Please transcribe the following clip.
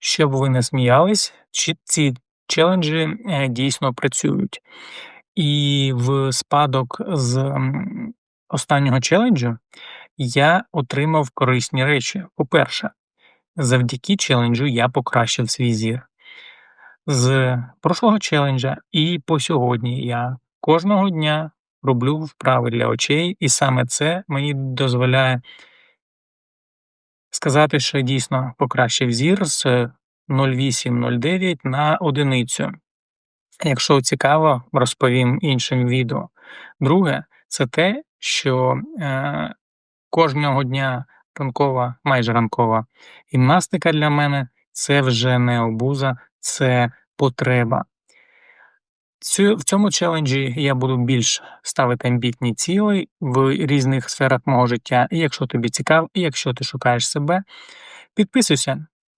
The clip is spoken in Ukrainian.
Щоб ви не сміялись, чи ці челенджі, е, дійсно працюють. І в спадок з, останнього челенджу я отримав корисні речі. По-перше, завдяки челенджу я покращив свій зір. З прошлого челенджа і по сьогодні я кожного дня роблю вправи для очей, і саме це мені дозволяє сказати, що дійсно покращив зір з 0,8-0,9 на одиницю. Якщо цікаво, розповім іншим відео. Друге, це те, що е, кожного дня ранкова, майже ранкова гімнастика для мене це вже не обуза, це потреба. Цю, в цьому челенджі я буду більш ставити амбітні цілі в різних сферах мого життя. І якщо тобі цікаво, і якщо ти шукаєш себе, підписуйся,